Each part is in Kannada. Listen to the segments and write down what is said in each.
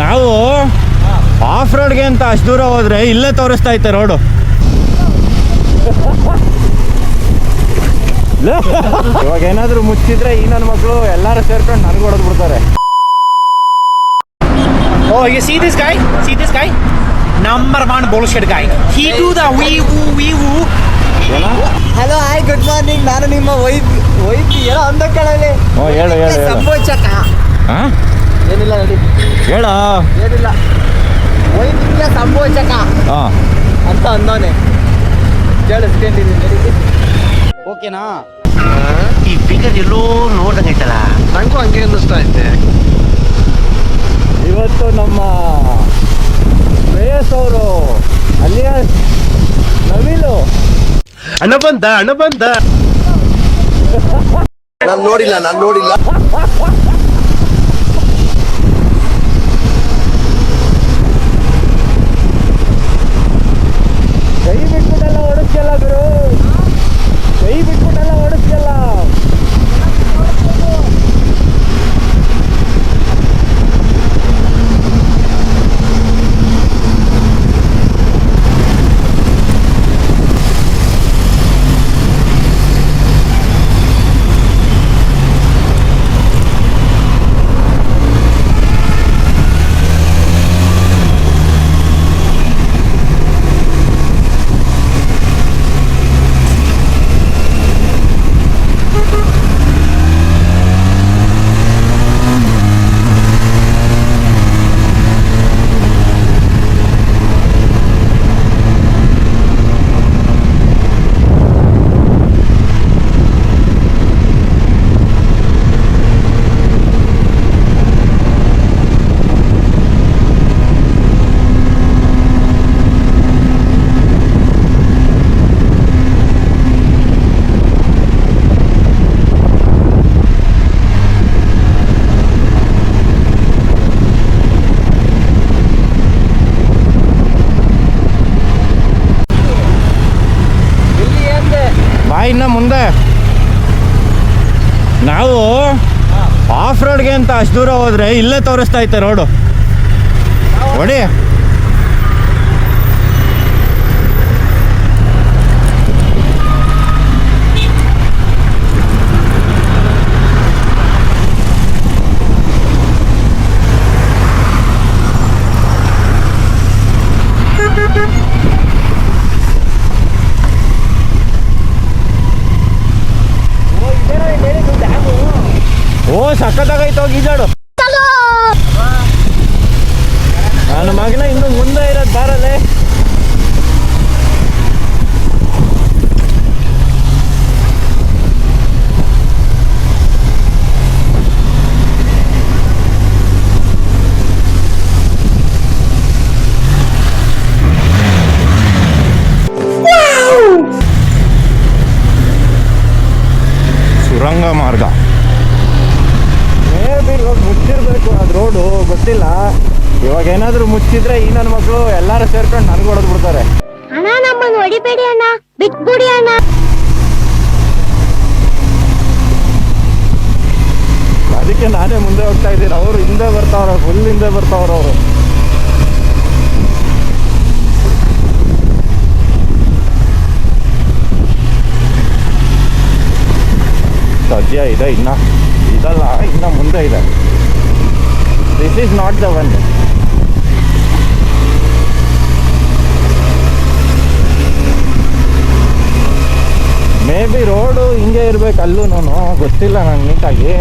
ನಾವು ಆಫ್ ರೋಡ್ಗೆ ಅಂತ ಅಷ್ಟು ದೂರ ಹೋದ್ರೆ ಇಲ್ಲೇ ತೋರಿಸ್ತಾ ಐತೆ ರೋಡು ಇವಾಗ ಏನಾದ್ರು ಮುಚ್ಚಿದ್ರೆ ಈ ನನ್ನ ಮಕ್ಕಳು ಎಲ್ಲಾರು ಸೇರ್ಕೊಂಡು ನನ್ಗೆ ಹೊಡೆದ್ ಬಿಡ್ತಾರೆ. ಓ ಈಗ see this guy See this guy number one bullshit guy He to the we woo we woo. Hello hi good morning ನಾನು ನಿಮ್ಮ ವೈದ್ಯ ವೈದ್ಯ ಏನೋ ಅಂದ ಕಳಲೆ ಓ ಹೇಳು ಹೇಳು ಸಂಭೋಚಕ ಹಾ? ಏನಿಲ್ಲ ನಡಿ ಹೇಳ. ಏನಿಲ್ಲ. ವೈದ್ಯ ಸಂಭೋಚಕ ಹಾಂ. ಅಂತ ಅಂದವನೆ. ಕೇಳಿಸ್ಕೊಂಡಿದ್ದೀನಿ ನಡಿ ಓಕೆನಾ? ಈ ಫಿಗರ್ ಎಲ್ಲೋ ನೋಡ್ದಂಗೈತಲ್ಲ ನನಗೂ ಹಂಗೆ ಅನ್ನಿಸ್ತಾ ಐತೆ. ಇವತ್ತು ನಮ್ಮ ಶ್ರೇಯಸ್ ಅವರು ಅಲ್ಲಿಯ ನವಿಲು. ಅಣ್ಣ ಬಂದ ಅಣ್ಣ ಬಂದ ನಾನು ನೋಡಿಲ್ಲ ನಾನು ನೋಡಿಲ್ಲ ಕೈ ಬಿಟ್ಬಿಟ್ಟೆಲ್ಲ ಹೊಡಿಸ್ಯಲ್ಲ ಗುರು ಕೈ ಬಿಟ್ಬಿಟ್ಟೆಲ್ಲ ಹೊಡಿಸ್ಯಲ್ಲ ಎಲ್ಲಿ ಅಂದೆ ಬಾ ಇನ್ನ ಮುಂದೆ ನಾವು ಆಫ್ ರೋಡ್ಗೆ ಅಂತ ಅಷ್ಟು ದೂರ ಹೋದ್ರೆ ಇಲ್ಲೇ ತೋರಿಸ್ತಾ ಐತೆ ರೋಡು. ಹೊಡಿ ಓ ಸಖತ್ತಾಗೈತೆ ಹೋಗಿ ಈಜಾಡು ನನ್ನ ಮಗನ ಇನ್ನು ಮುಂದೆ ಇರೋದು ಬಾರಲ್ಲೇ ಸುರಂಗ ಮಾರ್ಗ ಮೇಬಿ ಇವಾಗ ಮುಚ್ಚಿರ್ಬೇಕು ಅದು ರೋಡು ಗೊತ್ತಿಲ್ಲ ಇವಾಗ ಏನಾದ್ರು ಈ ನನ್ನ ಮಕ್ಕಳು ಎಲ್ಲಾರು ಸೇರ್ಕೊಂಡು ನನ್ಗೆ ಹೊಡೆದ್ ಬಿಡ್ತಾರೆ. ಅಣ್ಣ ನಮ್ಮನ್ನ ಹೊಡಿಬೇಡಿ ಅಣ್ಣ. ಬಿಟ್ಬಿಡಿ ಅಣ್ಣ. ಅದಕ್ಕೆ ನಾನೇ ಮುಂದೆ ಹೋಗ್ತಾ ಇದ್ದೀನಿ. ಅವರು ಹಿಂದೆ ಬರ್ತಾವ್ರ ಫುಲ್ ಹಿಂದೆ ಬರ್ತಾವ್ರ ಅವರು. ಸದ್ಯ ಇದೆ ಇನ್ನ. ಇದಲ್ಲ ಇನ್ನ ಮುಂದೆ ಇದೆ. This is not the one B road ಹಿಂಗೆ ಇರ್ಬೇಕು ಅಲ್ಲೂ ಗೊತ್ತಿಲ್ಲ ನಂಗೆ ನೀಟಾಗಿ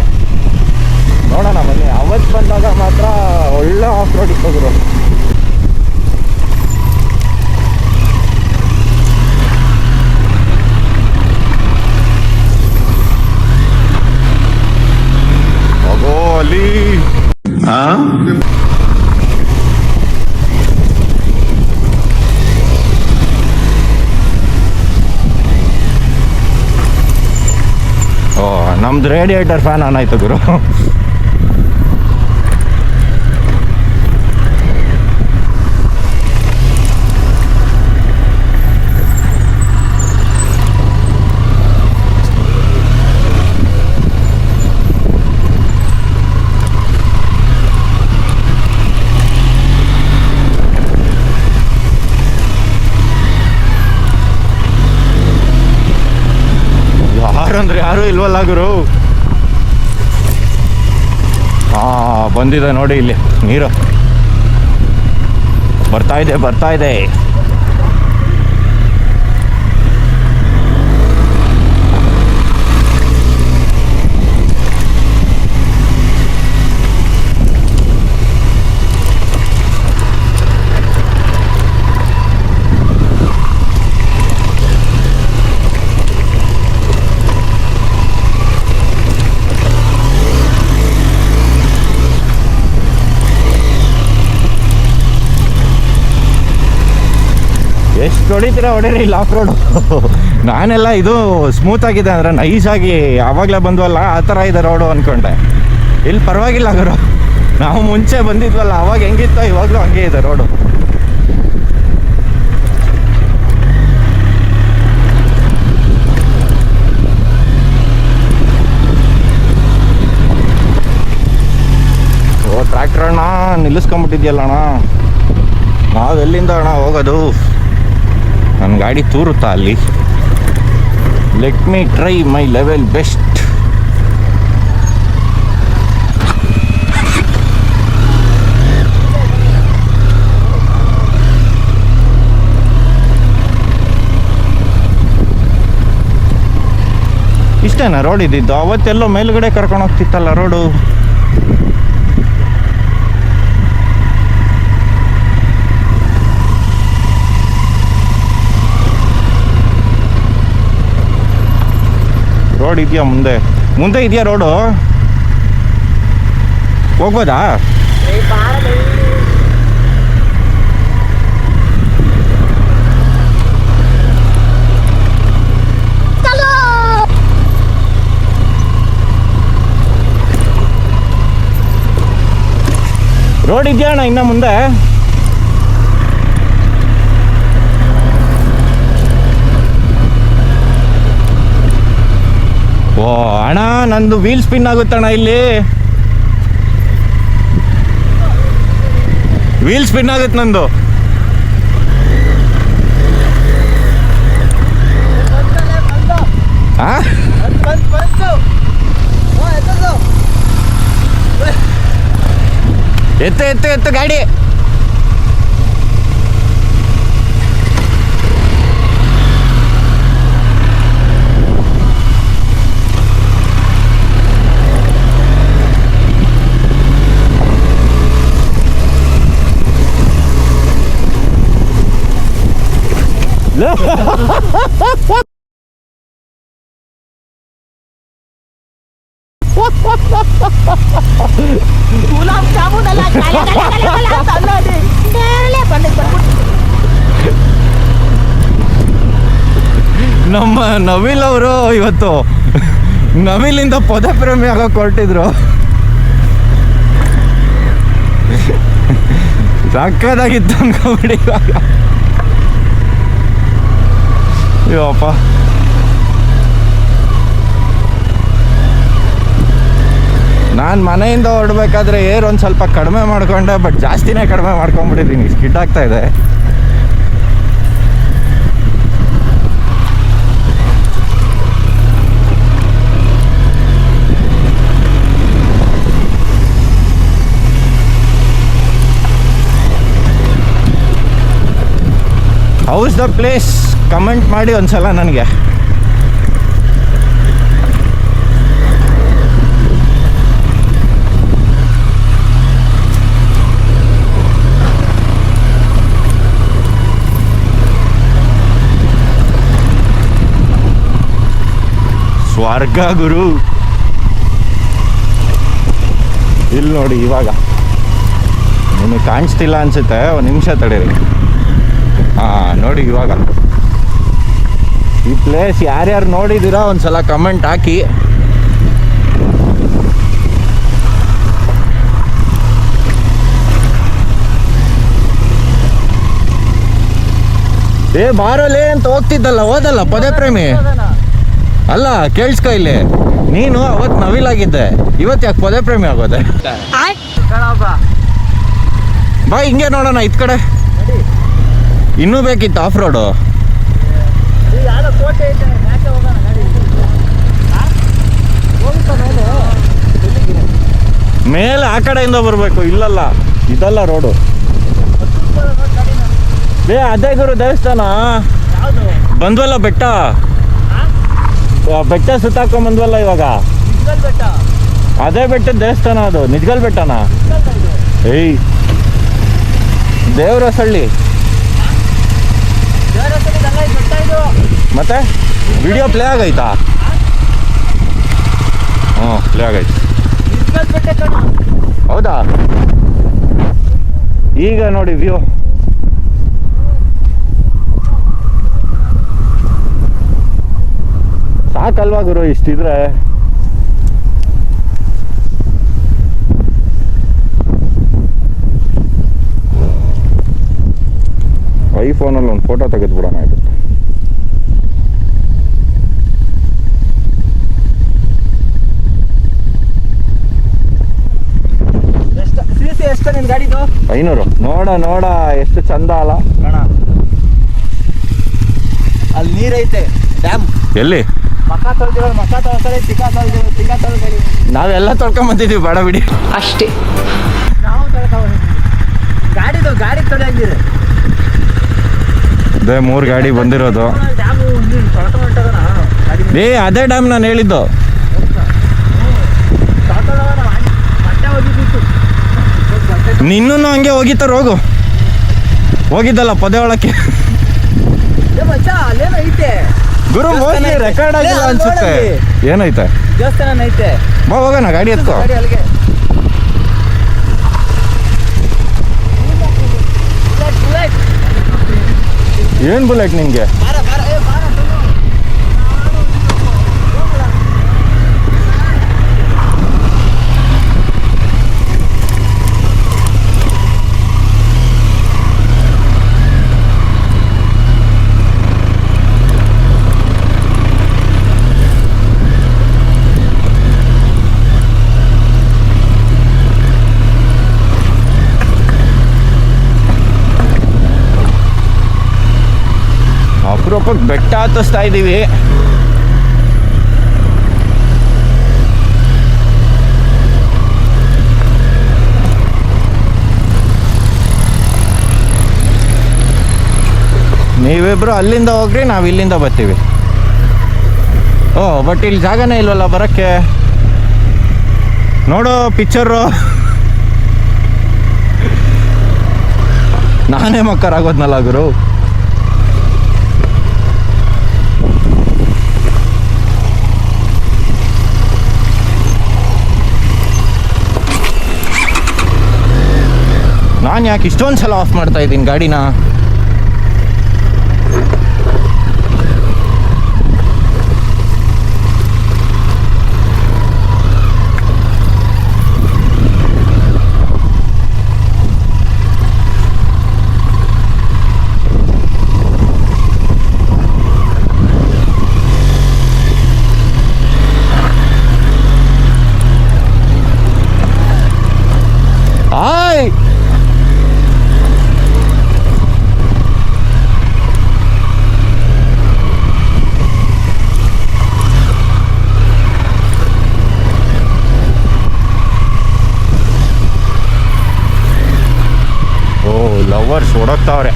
ನೋಡೋಣ ಬನ್ನಿ ಅವತ್ತು ಬಂದಾಗ ಮಾತ್ರ ಒಳ್ಳೆ ಆಫ್ ರೋಡ್ ಇತ್ತು ಅಲ್ಲಿ ಓ ನಮ್ದು ರೇಡಿಯೇಟರ್ ಫ್ಯಾನ್ ಆನ್ ಆಯ್ತು ಗುರು. ಇಲ್ವಲ್ಲ ಗುರು? ಹಾ ಬಂದಿದೆ ನೋಡಿ ಇಲ್ಲಿ ನೀರು. ಬರ್ತಾ ಇದೆ ಬರ್ತಾ ಇದೆ. ಎಷ್ಟು ಹೊಡಿತೀರ ಹೊಡೀರಿ ಇಲ್ಲಿ ಆಫ್ ರೋಡು ನಾನೆಲ್ಲ ಇದು ಸ್ಮೂತ್ ಆಗಿದೆ ಅಂದರೆ ನೈಸಾಗಿ ಆವಾಗಲೇ ಬಂದ್ವಲ್ಲ, ಆ ಥರ ಇದೆ ರೋಡು ಅಂದ್ಕೊಂಡೆ ಇಲ್ಲಿ ಪರವಾಗಿಲ್ಲ ಗುರು. ನಾವು ಮುಂಚೆ ಬಂದಿದ್ವಲ್ಲ, ಅವಾಗ ಹೆಂಗಿತ್ತೋ ಇವಾಗಲೂ ಹಂಗೆ ಇದೆ ರೋಡು ಅಣ್ಣ ನಿಲ್ಲಿಸ್ಕೊಂಬಿಟ್ಟಿದ್ಯಲ್ಲ ಅಣ್ಣ. ನಾವೆಲ್ಲಿಂದ ಅಣ್ಣ ಹೋಗೋದು? ನನ್ನ ಗಾಡಿ ತೂರುತ್ತಾ ಅಲ್ಲಿ. Let me try my level best ಇಷ್ಟೇನಾ ರೋಡ್ ಇದ್ದಿದ್ದು? ಅವತ್ತೆಲ್ಲೋ ಮೇಲ್ಗಡೆ ಕರ್ಕೊಂಡು ಹೋಗ್ತಿತ್ತಲ್ಲ ರೋಡು? ರೋಡ್ ಇದೆಯಾ ಮುಂದೆ? ಮುಂದೆ ಇದೆಯಾ ರೋಡು ಹೋಗ್ಬೋದಾ? ರೋಡ್ ಇದೆಯಾ ಅಣ್ಣ ಇನ್ನ ಮುಂದೆ? ಓ, ಅಣ್ಣ, ನಂದು ವೀಲ್ ಸ್ಪಿನ್ ಆಗುತ್ತಣ್ಣ ಇಲ್ಲಿ. ವೀಲ್ ಸ್ಪಿನ್ ಆಗುತ್ತೆ ನಂದು. ಎತ್ತು ಎತ್ತು ಎತ್ತು, ಗಾಡಿ. ಗುಲಾಬ್ ಜಾಮೂನ್ ಅಲ್ಲ. ನಮ್ಮ ನವಿಲ್ ಅವರು ಇವತ್ತು ನವಿಲಿಂದ ಪದ ಪ್ರೇಮಿ ಆಗಕ್ಕೆ ಹೊರಟಿದ್ರು ಸಕ್ಕದಾಗಿತ್ತು ಅನ್ಕೋಬಿಡಿ ಇವಾಗ ಅಯ್ಯೋಪ್ಪ ನಾನು ಮನೆಯಿಂದ ಹೊರಡ್ಬೇಕಾದ್ರೆ ಏರ್ ಒಂದು ಸ್ವಲ್ಪ ಕಡಿಮೆ ಮಾಡ್ಕೊಂಡೆ ಬಟ್ ಜಾಸ್ತಿನೇ ಕಡಿಮೆ ಮಾಡ್ಕೊಂಡ್ಬಿಟ್ಟಿದ್ದೀನಿ ಸ್ಕಿಡ್ ಆಗ್ತಾ ಇದೆ. ಹೌಸ್ ದ ಪ್ಲೇಸ್ ಕಮೆಂಟ್ ಮಾಡಿ ಒಂದ್ಸಲ ನನಗೆ. ಸ್ವರ್ಗ ಗುರು. ಇಲ್ಲಿ ನೋಡಿ ಇವಾಗ. ನಿಮಗೆ ಕಾಣಿಸ್ತಿಲ್ಲ ಅನ್ಸುತ್ತೆ, ಒಂದು ನಿಮಿಷ ತಡೀರಿ. ಹಾಂ, ನೋಡಿ ಇವಾಗ. ಈ ಪ್ಲೇಸ್ ಯಾರ್ಯಾರು ನೋಡಿದ್ದೀರಾ ಒಂದ್ಸಲ ಕಮೆಂಟ್ ಹಾಕಿ. ಏ ಬಾರೋಲೆ ಅಂತ ಹೋಗ್ತಿದ್ದಲ್ಲ, ಹೋದಲ್ಲ ಪದೇ ಪ್ರೇಮಿ? ಅಲ್ಲ, ಕೇಳಿಸ್ಕೊ ಇಲ್ಲಿ. ನೀನು ಅವತ್ತು ನವಿಲಾಗಿದ್ದೆ ಇವತ್ತು ಯಾಕೆ ಪದೇ ಪ್ರೇಮಿ ಆಗೋದೆ? ಬಾ, ಹಿಂಗೆ ನೋಡೋಣ ಇತ್ ಕಡೆ. ಇನ್ನೂ ಬೇಕಿತ್ತು ಆಫ್ ರೋಡು ಮೇಲೆ? ಆ ಕಡೆಯಿಂದ ಬರಬೇಕು ಇಲ್ಲಲ್ಲ ಇದಲ್ಲ ರೋಡು ಬೇ ಅದೇ ಗುರು ದೇವಸ್ಥಾನ. ಬಂದ್ವಲ್ಲ ಬೆಟ್ಟ? ಬೆಟ್ಟ ಸುತ್ತಾಕೊಂಡ್ ಬಂದ್ವಲ್ಲ ಇವಾಗ? ಅದೇ ಬೆಟ್ಟ ದೇವಸ್ಥಾನ ಅದು ನಿಜ್ಗಲ್ ಬೆಟ್ಟನ? ಏಯ್ ದೇವರ ಸಳ್ಳಿ ಮತ್ತೆ? ವಿಡಿಯೋ ಪ್ಲೇ ಆಗೈತಾ? ಹ್ಞೂ ಪ್ಲೇ ಆಗೈತೆ. ಹೌದಾ? ಈಗ ನೋಡಿ ವ್ಯೂ ಸಾಕಲ್ವಾ ಗುರು ಇಷ್ಟಿದ್ರೆ? ಐಫೋನಲ್ಲಿ ಒಂದು ಫೋಟೋ ತೆಗೆದ್ಬಿಡೋಣ ಇದು. ಎಷ್ಟು ನಿನ್ ಗಾಡಿದು? ಐನೂರು. ನೋಡ ನೋಡ ಎಷ್ಟು ಚಂದ ಅಲ್ಲ. ಕಣ ಅಲ್ಲಿ ನೀರೈತೆ. ಡ್ಯಾಮ್ ಎಲ್ಲಿ? ಮಕ ತೊಳ್ದಿರೋ ಮಕ ಬಡ ತಿಕ್ಕ ತೊಳ್ದಿರೋ ತಿಕ್ಕ ತೊಳ್ಕೊಳ್ಳಿ ನಾವೆಲ್ಲ ತೊಳ್ಕೊಂಬಂದಿದ್ದೀವಿ ಬೇಡ ಬಿಡಿ. ನಾವು ತೊಳ್ಕೊಂಡ್ಬಂದಿದ್ದೀವಿ ಗಾಡಿದು ಗಾಡಿ ತೊಳೆಯಂಗಿದೆ ಅದೇ ಮೂರು ಗಾಡಿ ಬಂದಿರೋದು. ಡ್ಯಾಮು ನೀರು ಗಾಡಿ ಏ ಅದೇ ಡ್ಯಾಮ್ ನಾನು ಹೇಳಿದ್ದು. ನಿನ್ನೂ ಹಂಗೆ ಹೋಗಿತ್ತಾರ ಹೋಗು ಹೋಗಿದ್ದಲ್ಲ ಪದೇ ಒಳಕ್ಕೆ. ಗುರು ಹೋಗಿ. ರೆಕಾರ್ಡ್ ಆಗಿಲ್ಲ ಅನ್ಸುತ್ತೆ. ಏನೈತೆ? ದೇವಸ್ಥಾನ ಐತೆ. ಬಾ ಹೋಗೋಣ ಗಾಡಿ ಎತ್ತು ಏನ್ ಬುಲೆಟ್ ನಿಂಗೆ ಬಾರ ಬಾರ ಏ ಬಾರ ಅಪರೂಪಕ್ಕೆ ಬೆಟ್ಟ ಹತ್ತಿಸ್ತಾ ಇದ್ದೀವಿ. ನೀವಿಬ್ರು ಅಲ್ಲಿಂದ ಹೋಗ್ರಿ, ನಾವು ಇಲ್ಲಿಂದ ಬರ್ತೀವಿ. ಓ ಬಟ್ ಇಲ್ಲಿ ಜಾಗನೇ ಇಲ್ವಲ್ಲ ಬರೋಕ್ಕೆ? ನೋಡು ಪಿಕ್ಚರು ನಾನೇ ಮಕ್ಕರಾಗೋದ್ನಲ್ಲ ಗುರು. ನಾನು ಯಾಕೆ ಇಷ್ಟೊಂದು ಸಲ ಆಫ್ ಮಾಡ್ತಾ ಇದ್ದೀನಿ ಗಾಡಿನ ಆಯ್ ಓ ಲವರ್ಸ್ ಓಡೋಗ್ತಾವ್ರೆ.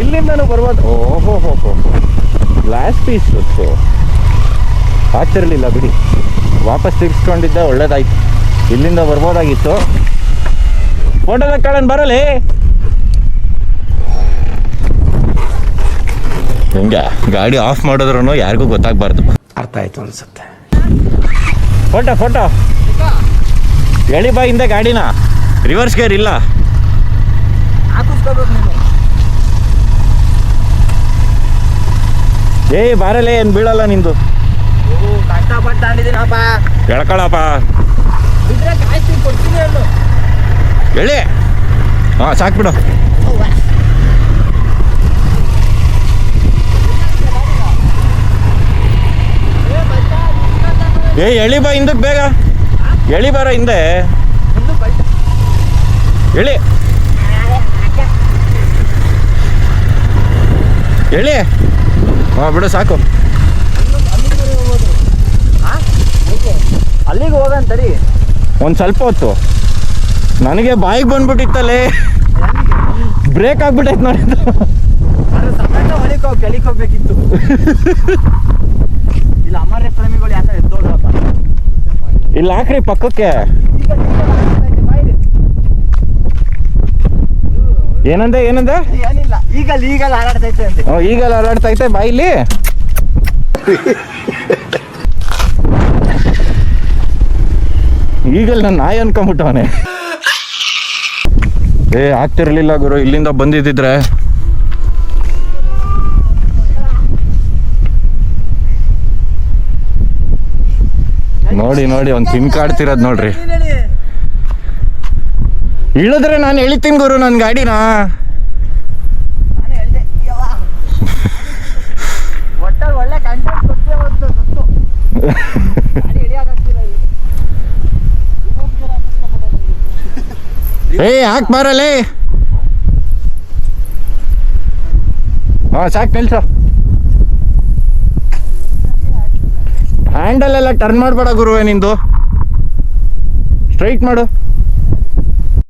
ಇಲ್ಲಿಂದನೂ ಬರ್ಬೋದು ಓಹೋ ಹೋ ಹೋ ಗ್ಲಾಸ್ ಪೀಸ್ ಆಗ್ತಿರಲಿಲ್ಲ ಬಿಡಿ. ವಾಪಸ್ ತಿರ್ಸ್ಕೊಂಡಿದ್ದೆ ಒಳ್ಳೇದಾಯ್ತು. ಇಲ್ಲಿಂದ ಬರ್ಬೋದಾಗಿತ್ತು. ಫೋಟೋದಾಗ ಕಾಳನ್ ಬರಲಿ. ಹಿಂಗ? ಗಾಡಿ ಆಫ್ ಮಾಡಿದ್ರು ಯಾರಿಗೂ ಗೊತ್ತಾಗ್ಬಾರ್ದು. ಅರ್ಥ ಆಯ್ತು ಅನ್ಸುತ್ತೆ. Photo photo. ಎಳಿಬಾಯಿಂದ ಗಾಡಿನ. ರಿವರ್ಸ್ ಗೇರ್ ಇಲ್ಲ. ಹಾಕಿಸ್ಕೋಬೇಕು ನೀನು. ಏಯ್ ಬಾರಲೇ ಏನು ಬೀಳಲ್ಲ ನಿಂದು? ಹೇಳಿ ಕಷ್ಟಪಟ್ಟು ತಾಂಡಿದ್ದೀನಪ್ಪ ಎಳ್ಕೊಳಪ್ಪ. ಇದ್ರೆ ಕಾಯ್ತಿ ಕೊಡ್ತೀನಿ ಅನ್ನು ಎಳಿ ಹಾಂ ಸಾಕ್ಬಿಡು ಏ ಎಳಿ ಬಾ ಹಿಂದಕ್ಕೆ ಬೇಗ. ಎಳಿ ಬಾರ ಹಿಂದೆ. ಎಳಿ. ಎಳಿ ಹಾಂ ಬಿಡು ಸಾಕು. ಅಲ್ಲಿಗೆ ಹೋಗಂತರಿ ಒಂದು ಸ್ವಲ್ಪ ಹೊತ್ತು. ನನಗೆ ಬಾಯಿಗೆ ಬಂದ್ಬಿಟ್ಟಿತ್ತಲ್ಲೇ. ಬ್ರೇಕ್ ಆಗ್ಬಿಟ್ಟೈತೆ ನೋಡಿ ಅದು ಸಮೇತ ಹೊಳಿಕ್ ಹೋಗಿ ಕೆಳಿಕ್ ಹೋಗ್ಬೇಕಿತ್ತು. ಇಲ್ಲ ಅಮರ ಪ್ರೇಮಿಗಳು ಯಾಕೆ ಎದ್ದೋಡ್ರಪ್ಪ ಇಲ್ಲ ಹಾಕ್ರಿ ಪಕ್ಕಕ್ಕೆ. ಏನಂದೆ ಏನಂದೆ? ಏನಿಲ್ಲ ಈಗ ಲೀಗಲ್ ಹಾರಾಡ್ತೈತೆ ಅಂದೆ. ಓ, ಈಗ ಅಲಾಡ್ತೈತೆ ಬಾಯಿಲಿ ಈಗಲ್ ನಾನು ನಾಯಿ ಅನ್ಕೊಂಬಿಟ್ಟವನೆ ಏ ಆಗ್ತಿರ್ಲಿಲ್ಲ ಗುರು ಇಲ್ಲಿಂದ ಬಂದಿದ್ದಿದ್ರೆ. ನೋಡಿ ನೋಡಿ ಒಂದ್ ತಿನ್ಕಾಡ್ತಿರೋದ್ ನೋಡ್ರಿ. ಇಳಿದ್ರೆ ನಾನು ಎಳಿತೀನಿ ಗುರು ನನ್ನ ಗಾಡಿನ. ಏ ಯಾಕೆ ಬರಲೇ ಹಾಂ ಸಾಕು ನಿಲ್ಸು. ಹ್ಯಾಂಡಲ್ ಎಲ್ಲ ಟರ್ನ್ ಮಾಡಬೇಡ ಗುರುವೆ ನಿಂದು. ಸ್ಟ್ರೈಟ್ ಮಾಡು.